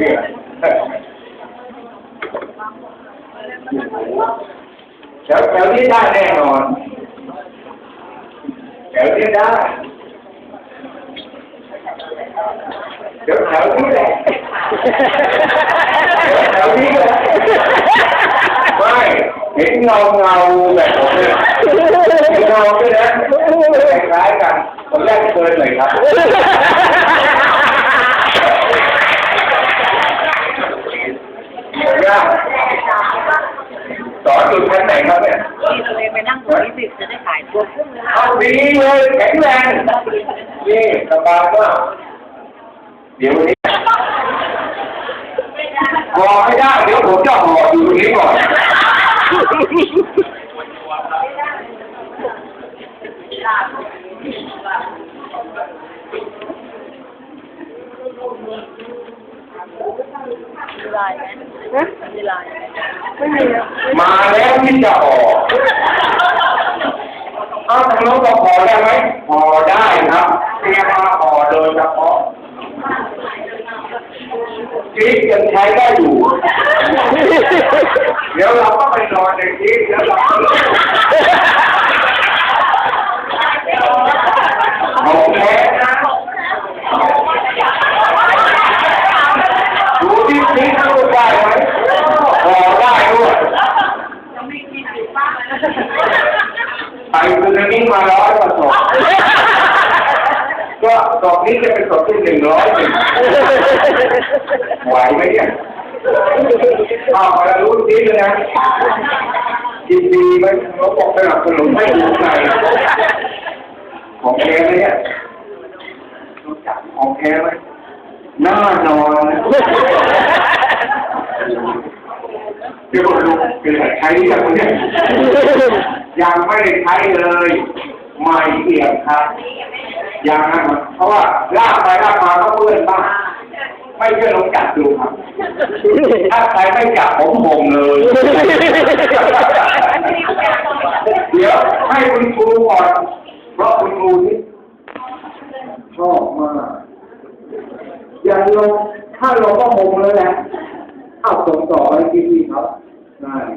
เนี่ยแถวแถวนี้ได้แน่นอนแถวนี้ได้เดี๋ยวแถวนี้แหละแถวนี้แหละไม่เห็นเงาเงาแบบผมเนี่ยเห็นเงาด้วยนะคล้ายกันผมแรกเกินเลยครับ สอนอยู่ชั้นไหนครับเนี่ยที่ตัวเองไปนั่งตัวที่สิบจะได้ขายตัวครึ่งเลยนะเอาดีเลยแข็งแรงนี่สบายมากเดี๋ยวนี้รอไม่ได้เดี๋ยวผมจะห่ออยู่ตรงนี้ก่อน มีลายไหมนะมีลายไหมไม่มีแล้วมาแล้วที่จะห่อเอาทางโน้นก็ห่อได้ไหมห่อได้ครับเตรียมมาห่อโดยเฉพาะกิ๊กยังใช้ได้อยู่ เดี๋ยวเราก็ไปนอนในกิ๊กแล้วเราก็ของแท้นะดูที่กิ๊กเขาได้ไหมห่อได้ด้วย ไปคืนนี้มาร้อยกว่าศพก็ศพนี้จะเป็นศพที่หนึ่งร้อยหนึ่งไหวไหมเนี่ยเอามารู้ทีเลยนะยินดีไหมเขาบอกสนับสนุนให้ดูใจของแกไหมเนี่ยรู้จักของแกไหมหน้านอนนะเดี๋ยวดูเป็นใช้ยังเนี่ย ยังไม่ได้ใช้เลยใหม่เอี่ยมครับยังนะเพราะว่าลากไปลากมาก็เพื่อนบ้างไม่เชื่อลองจับดูครับ ถ้าใครไม่จับผมห่มเลย เดี๋ยวให้คุณครูก่อนเพราะคุณครูนี่ชอบมากอย่างลงถ้าลงก็ห่มเลยแหละเอาส่งต่อไปที่พี่เขาได้